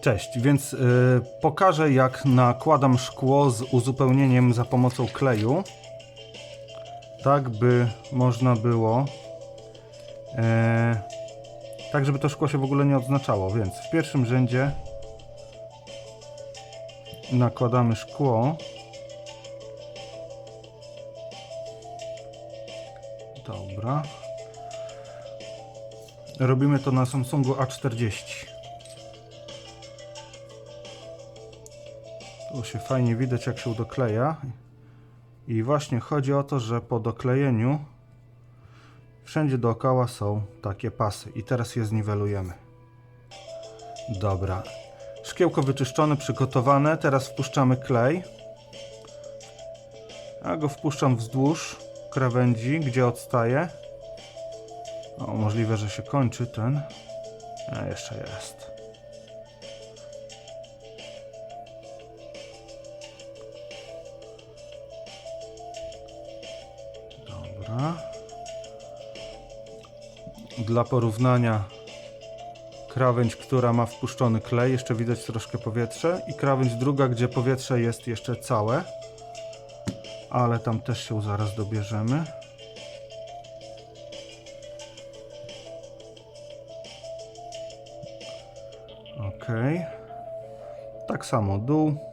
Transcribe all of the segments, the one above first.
Cześć, więc y, pokażę jak nakładam szkło z uzupełnieniem za pomocą kleju. Tak by można było. E, tak, żeby to szkło się w ogóle nie odznaczało. Więc w pierwszym rzędzie nakładamy szkło. Dobra. Robimy to na Samsungu A40. Tu się fajnie widać jak się dokleja. I właśnie chodzi o to, że po doklejeniu wszędzie dookoła są takie pasy. I teraz je zniwelujemy. Dobra. Szkiełko wyczyszczone, przygotowane. Teraz wpuszczamy klej. Ja go wpuszczam wzdłuż krawędzi, gdzie odstaje. O, możliwe, że się kończy ten. A jeszcze jest. Dobra. Dla porównania krawędź, która ma wpuszczony klej, jeszcze widać troszkę powietrze i krawędź druga, gdzie powietrze jest jeszcze całe. Ale tam też się zaraz dobierzemy. Ok. Tak samo dół.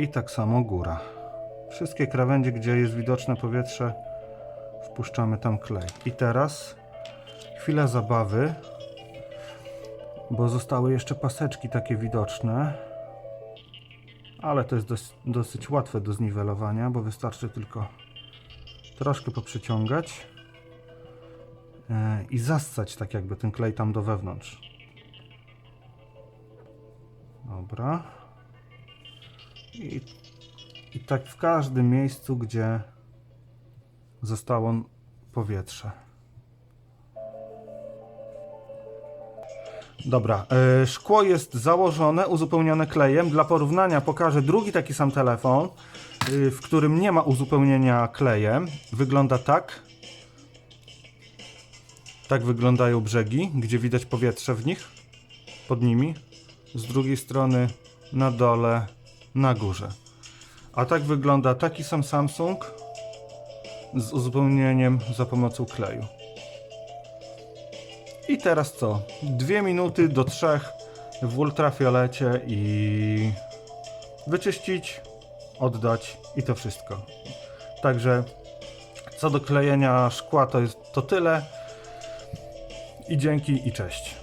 I tak samo góra. Wszystkie krawędzie, gdzie jest widoczne powietrze, wpuszczamy tam klej. I teraz chwila zabawy, bo zostały jeszcze paseczki takie widoczne. Ale to jest dosyć, dosyć łatwe do zniwelowania, bo wystarczy tylko troszkę poprzyciągać e, i zassać tak jakby ten klej tam do wewnątrz. Dobra. I, I tak w każdym miejscu, gdzie zostało powietrze. Dobra, e, szkło jest założone, uzupełnione klejem. Dla porównania pokażę drugi taki sam telefon, y, w którym nie ma uzupełnienia klejem. Wygląda tak. Tak wyglądają brzegi, gdzie widać powietrze w nich, pod nimi. Z drugiej strony na dole, na górze. A tak wygląda taki sam Samsung z uzupełnieniem za pomocą kleju. I teraz co? Dwie minuty do trzech w ultrafiolecie i wyczyścić, oddać i to wszystko. Także co do klejenia szkła to jest to tyle. I dzięki i cześć.